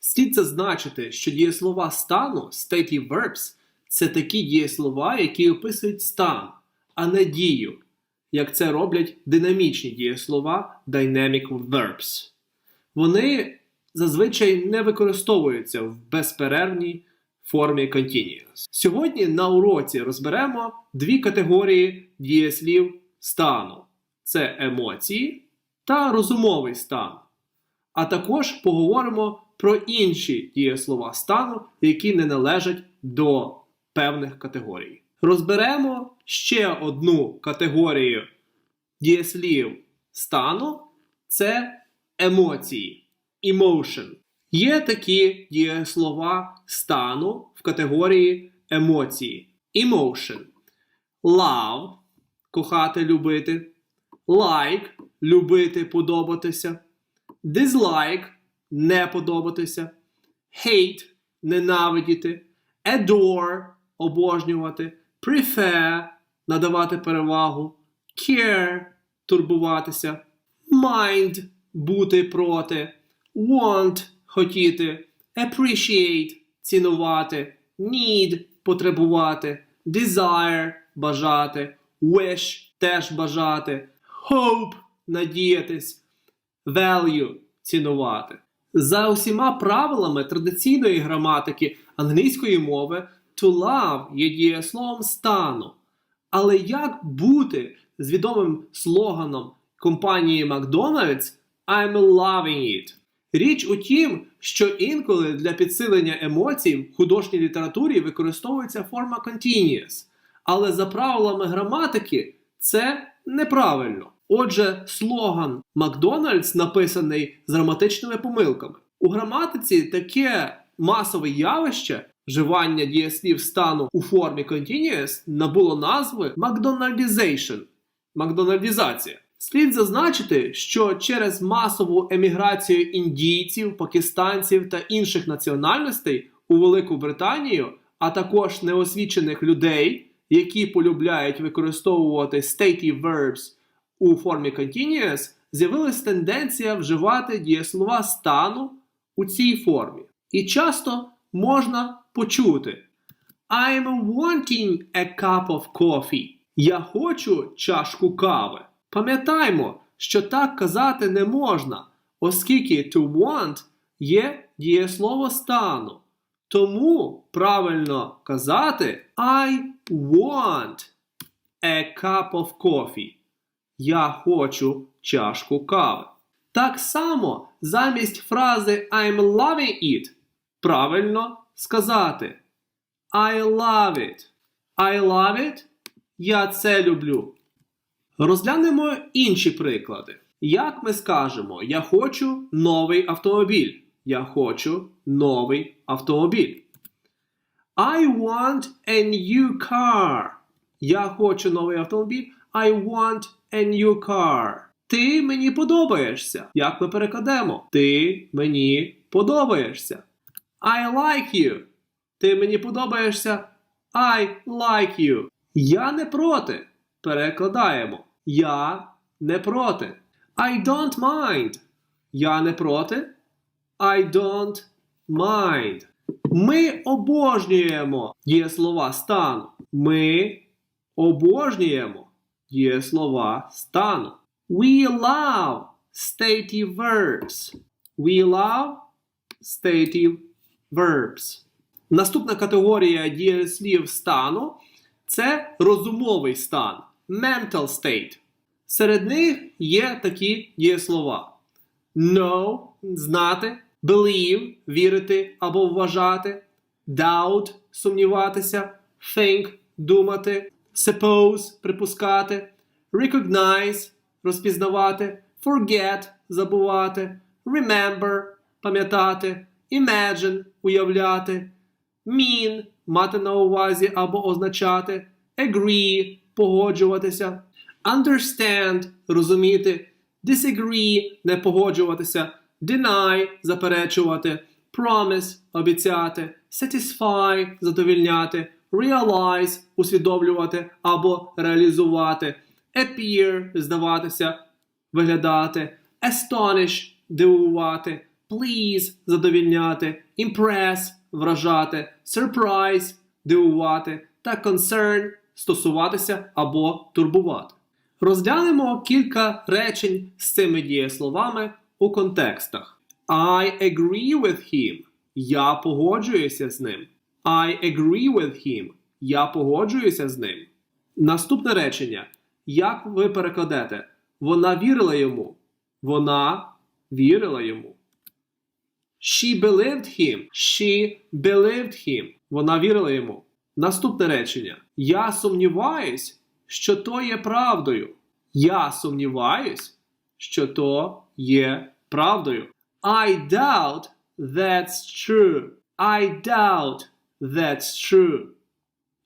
Слід зазначити, що дієслова стану stative verbs це такі дієслова, які описують стан, а не дію, як це роблять динамічні дієслова dynamic verbs. Вони зазвичай не використовуються в безперервній формі continuous. Сьогодні на уроці розберемо дві категорії дієслів стану: це емоції та розумовий стан. А також поговоримо про інші дієслова стану, які не належать до певних категорій. Розберемо ще одну категорію дієслів стану це емоції. Emotion. Є такі дієслова стану в категорії емоції. Emotion. Love кохати, любити. Like любити, подобатися. Dislike не подобатися. Hate ненавидіти. Adore обожнювати. Prefer надавати перевагу. Care турбуватися. Mind бути проти. Want хотіти. Appreciate цінувати. Need потребувати. Desire бажати. Wish теж бажати. Hope надіятись. Value цінувати. За усіма правилами традиційної граматики англійської мови to love є дієсловом стану. Але як бути з відомим слоганом компанії McDonald's I'm loving it? Річ у тім, що інколи для підсилення емоцій в художній літературі використовується форма continuous. Але за правилами граматики це неправильно. Отже, слоган McDonald's написаний з граматичними помилками. У граматиці таке масове явище вживання дієслів стану у формі continuous набуло назви McDonaldization – макдональдізація. Слід зазначити, що через масову еміграцію індійців, пакистанців та інших національностей у Велику Британію, а також неосвічених людей, які полюбляють використовувати stative verbs у формі continuous, з'явилась тенденція вживати дієслова стану у цій формі. І часто можна почути I'm wanting a cup of coffee. Я хочу чашку кави. Пам'ятаймо, що так казати не можна, оскільки to want є дієслово стану. Тому правильно казати I want a cup of coffee. Я хочу чашку кави. Так само замість фрази I'm loving it правильно сказати I love it. I love it. Я це люблю. Розглянемо інші приклади. Як ми скажемо, я хочу новий автомобіль. Я хочу новий автомобіль. I want a new car. Я хочу новий автомобіль. I want a new car. Ти мені подобаєшся. Як ми перекладемо? Ти мені подобаєшся. I like you. Ти мені подобаєшся. I like you. Я не проти. Перекладаємо. Я не проти. I don't mind. Я не проти. I don't mind. Ми обожнюємо дієслова стану. Ми обожнюємо дієслова стану. We love stative verbs. We love stative verbs. Наступна категорія дієслів стану це розумовий стан. Mental state. Серед них є такі дієслова: know знати, believe вірити або вважати, doubt сумніватися, think думати, suppose припускати, recognize розпізнавати, forget забувати, remember пам'ятати, imagine уявляти, mean мати на увазі або означати, agree погоджуватися, understand розуміти, disagree не погоджуватися, deny заперечувати, promise обіцяти, satisfy задовільняти, realize усвідомлювати або реалізувати, appear здаватися, виглядати, astonish – дивувати, please – задовільняти, impress – вражати, surprise – дивувати та concern – стосуватися або турбувати. Розглянемо кілька речень з цими дієсловами у контекстах. I agree with him. Я погоджуюся з ним. I agree with him. Я погоджуюся з ним. Наступне речення. Як ви перекладете? Вона вірила йому. Вона вірила йому. She believed him. She believed him. Вона вірила йому. Наступне речення. Я сумніваюсь, що то є правдою. Я сумніваюсь, що то є правдою. I doubt that's true. I doubt that's true.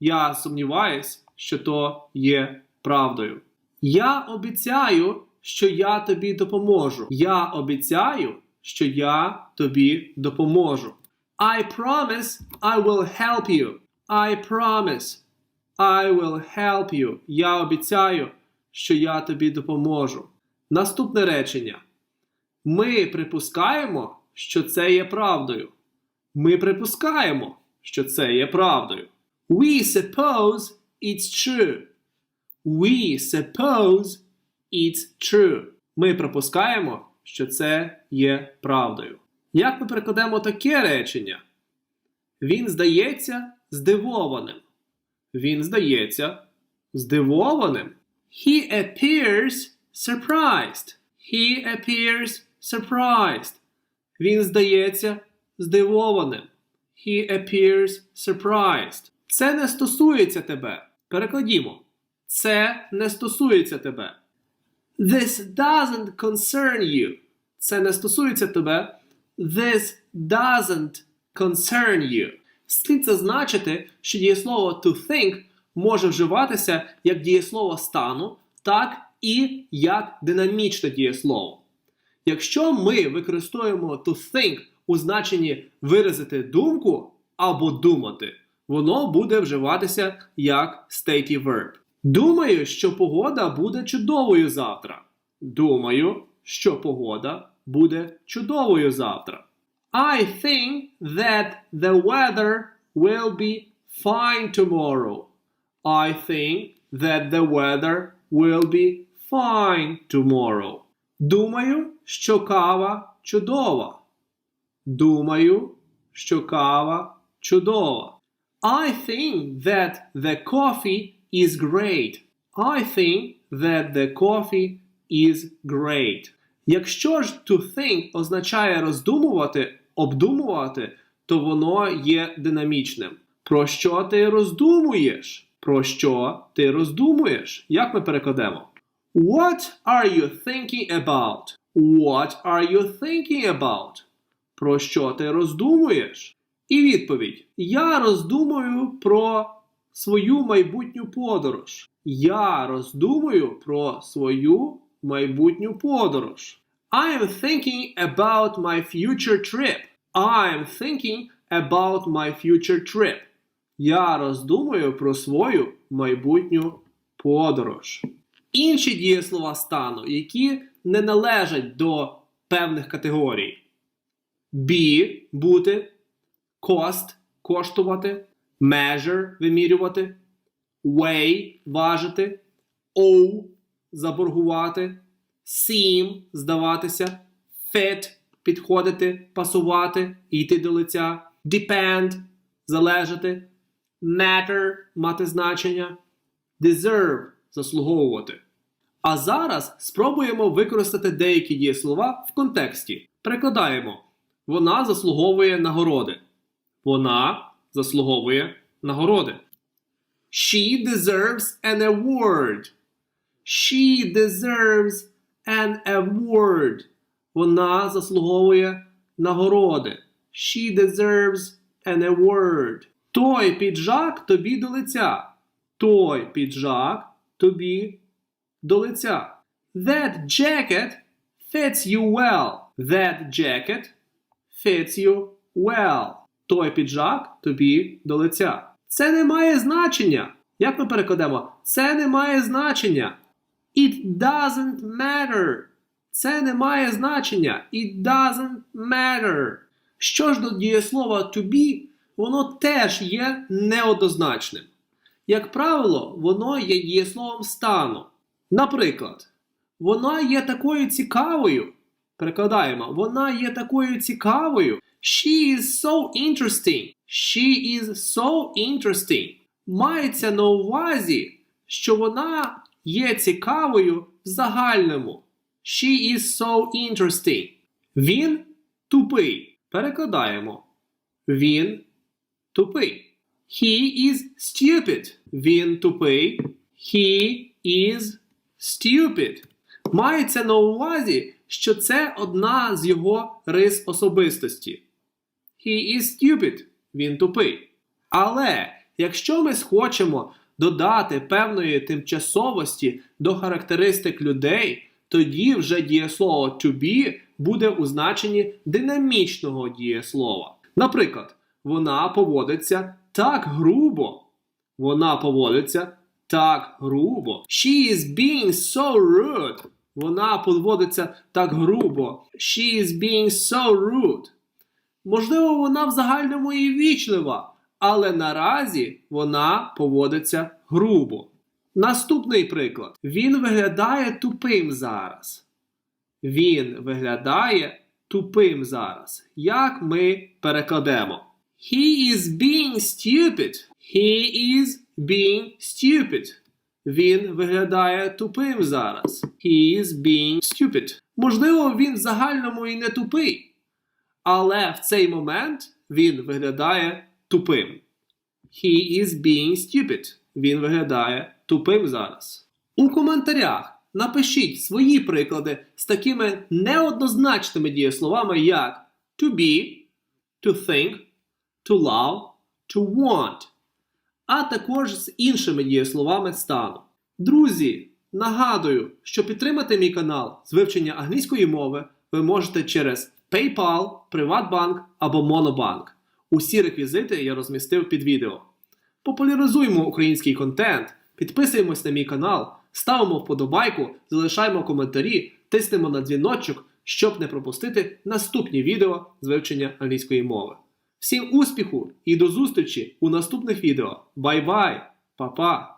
Я сумніваюсь, що то є правдою. Я обіцяю, що я тобі допоможу. Я обіцяю, що я тобі допоможу. I promise I will help you. I promise I will help you. Я обіцяю, що я тобі допоможу. Наступне речення. Ми припускаємо, що це є правдою. Ми припускаємо, що це є правдою. We suppose it's true. We suppose it's true. Ми припускаємо, що це є правдою. Як ми перекладемо таке речення? Він здається здивованим. Він здається здивованим. He appears surprised. He appears surprised. Він здається здивованим. He appears surprised. Це не стосується тебе. Перекладімо. Це не стосується тебе. This doesn't concern you. Це не стосується тебе. This doesn't concern you. Слід зазначити, що дієслово to think може вживатися як дієслово стану, так і як динамічне дієслово. Якщо ми використовуємо to think у значенні виразити думку або думати, воно буде вживатися як stative verb. Думаю, що погода буде чудовою завтра. Думаю, що погода буде чудовою завтра. I think that the weather will be fine tomorrow. I think that the weather will be fine tomorrow. Думаю, що кава чудова. Думаю, що кава чудова. I think that the coffee is great. I think that the coffee is great. Якщо ж to think означає роздумувати, обдумувати, то воно є динамічним. Про що ти роздумуєш? Про що ти роздумуєш? Як ми перекладемо? What are you thinking about? What are you thinking about? Про що ти роздумуєш? І відповідь: Я роздумую про свою майбутню подорож. Я роздумую про свою майбутню подорож. I am thinking about my future trip. I am thinking about my future trip. Я роздумую про свою майбутню подорож. Інші дієслова стану, які не належать до певних категорій. Be – бути, cost – коштувати, measure – вимірювати, weigh – важити, owe – заборгувати, seem – здаватися, fit – підходити, пасувати, йти до лиця, depend – залежати, matter – мати значення, deserve – заслуговувати. А зараз спробуємо використати деякі дієслова в контексті. Перекладаємо. Вона заслуговує нагороди. Вона заслуговує нагороди. She deserves an award. She deserves an award. Вона заслуговує нагороди. She deserves an award. Той піджак тобі до лиця. Той піджак тобі до лиця. That jacket fits you well. That jacket fits you well. Той піджак тобі до лиця. Це не має значення. Як ми перекладемо? Це не має значення. It doesn't matter. Це не має значення. It doesn't matter. Що ж до дієслова to be, воно теж є неоднозначним. Як правило, воно є дієсловом стану. Наприклад, вона є такою цікавою. Перекладаємо, вона є такою цікавою. She is so interesting. She is so interesting. Мається на увазі, що вона є цікавою в загальному. She is so interesting. Він тупий. Перекладаємо. Він тупий. He is stupid. Він тупий. He is stupid. Мається на увазі, що це одна з його рис особистості. He is stupid. Він тупий. Але якщо ми схочемо додати певної тимчасовості до характеристик людей, тоді вже дієслово to be буде у значенні динамічного дієслова. Наприклад, вона поводиться так грубо. Вона поводиться так грубо. She is being so rude. Вона поводиться так грубо. She is being so rude. Можливо, вона в загальному і вічлива, але наразі вона поводиться грубо. Наступний приклад. Він виглядає тупим зараз. Він виглядає тупим зараз. Як ми перекладемо? He is being stupid. He is being stupid. Він виглядає тупим зараз. He is being stupid. Можливо, він в загальному і не тупий. Але в цей момент він виглядає тупим. He is being stupid. Він виглядає тупим зараз. У коментарях напишіть свої приклади з такими неоднозначними дієсловами, як to be, to think, to love, to want, а також з іншими дієсловами стану. Друзі, нагадую, що підтримати мій канал з вивчення англійської мови ви можете через PayPal, Приватбанк або Монобанк. Усі реквізити я розмістив під відео. Популяризуємо український контент, підписуємось на мій канал, ставимо вподобайку, залишаємо коментарі, тиснемо на дзвіночок, щоб не пропустити наступні відео з вивчення англійської мови. Всім успіху і до зустрічі у наступних відео. Бай-бай, Па-па!